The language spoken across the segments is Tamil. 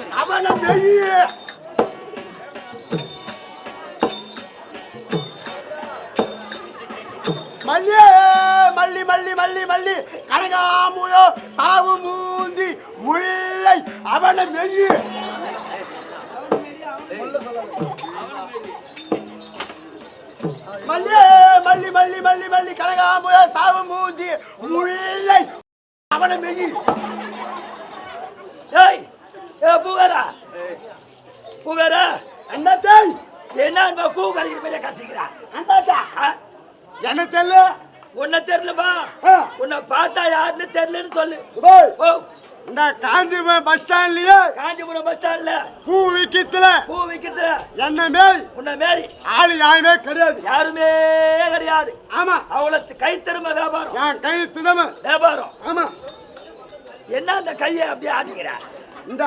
முல்லை அவன மல்லியே மல்லி மல்லி மல்லி மல்லி. கனகாமுயோ சாவு மூந்தி முல்லை. அவன மெய்ய மல்லியே மல்லி மல்லி மல்லி மல்லி. கனகாமுயோ சாவு மூந்தி முல்லை. அவன மெய்ய ஏய் ஏ புகாரா புகாரா அண்ணாத்தே என்ன இந்த கூ கடிக்கிற மாதிரி கசிக்கிறா? அண்ணாத்தா? என்ன தெரியல உன்னை தெரியலப்பா. உன்னை பார்த்தா யாருன்னு தெரியலன்னு சொல்லு. ஓ இந்த காஞ்சிபுரம் பஸ் ஸ்டாண்ட்லயே காஞ்சிபுரம் பஸ் ஸ்டாண்ட்ல பூ விக்கத்துல பூ விற்கிறது என்ன மேல்? உன்னை மாரி ஆளு யாருமே கிடையாது. யாருமே கிடையாது. ஆமா. அவளை கை திரும்ப வியாபாரம். என் கை தினம வியாபாரம். ஆமா. என்ன அந்த கையை அப்படியே ஆட்டிக்கிற? இந்த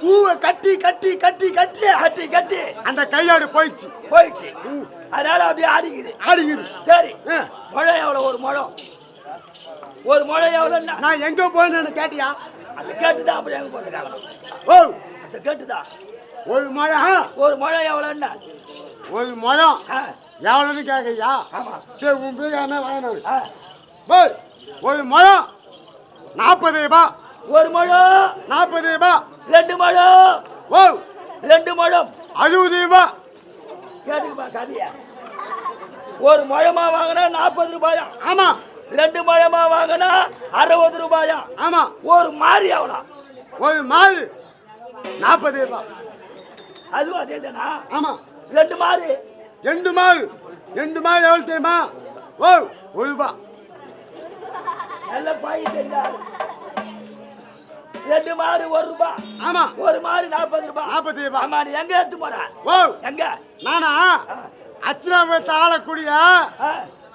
பூவை கட்டி கட்டி கட்டி கட்டி. கட்டி கட்டி. அந்த கையோடு போயிடுச்சு. போயிடுச்சு. அதனால அப்படியே ஆடிக்குது. ஆடிக்குது. சரி. ஆ. முழம் எவ்வளோ ஒரு முழம் ஒரு முழம் எவ்வளோன்னா நான் எங்க போனேன்னு கேட்டியா? அதை கேட்டுதான் அப்படி எங்க போட்டுருக்காங்க ஓ. அதை கேட்டுதான் ஒரு முழம் ஒரு முழம் எவ்வளோன்னா ஒரு முழம் எவ்வளோன்னு கேட்கறியா? ஆமா. சரி உன் ஆ. ஓய் ஒரு முழம் நாற்பது ரூபாய். ஒரு முழம் நாற்பது ரூபாய் ரெண்டு முழம் ஓ ரெண்டு முழம் அறுபது ரூபாய் கேட்டுக்குப்பா கதைய. ஒரு முழமா வாங்கினா நாற்பது ரூபாயா? ஆமா. ரெண்டு முழமா வாங்கினா அறுபது ரூபாயா? ஆமா. ஒரு மாறி எவ்வளோ ஒரு மாடு நாற்பது ரூபாய் அதுவும் அதே தானா? ஆமா. ரெண்டு மாறி. ரெண்டு மாடு ரெண்டு மாடு எவ்வளோ தெரியுமா? ஓ ஒரு ரூபாய் நல்ல பாய் தெரியாது? ரெண்டு மாறு ஒரு ரூபாய் ஆமா. ஒரு மாறு நாற்பது ரூபாய் நாற்பது ரூபாய் ஆமா நீ எங்க எடுத்து போற? ஓ. எங்க? நானா? அச்சுராபத்தை ஆளக்கூடிய ஆ,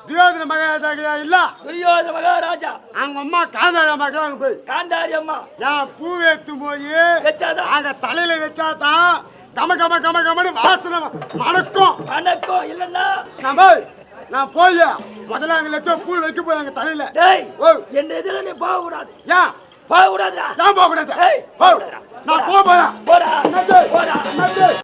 துயோதன மகாராஜா இல்ல? துரியோதன மகாராஜா. அவங்க அம்மா காந்தார மகன் போய். காந்தாரி அம்மா. என் பூவேத்தும் போய் வச்சாதான் அங்க தலையில வச்சாதான் கம கம கம கமனு வாசனை மணக்கும் வணக்கம். இல்லைன்னா. நான் போய் நான் போய் முதல்ல அங்க லட்சம் பூ வைக்க போய் அங்க தலையில. டேய் ஓ. என் எதிர நீ போக கூடாது ஏன் போக கூடாதுடா ஏன் போக கூடாது நான் போக போறேன். போடா? போடா?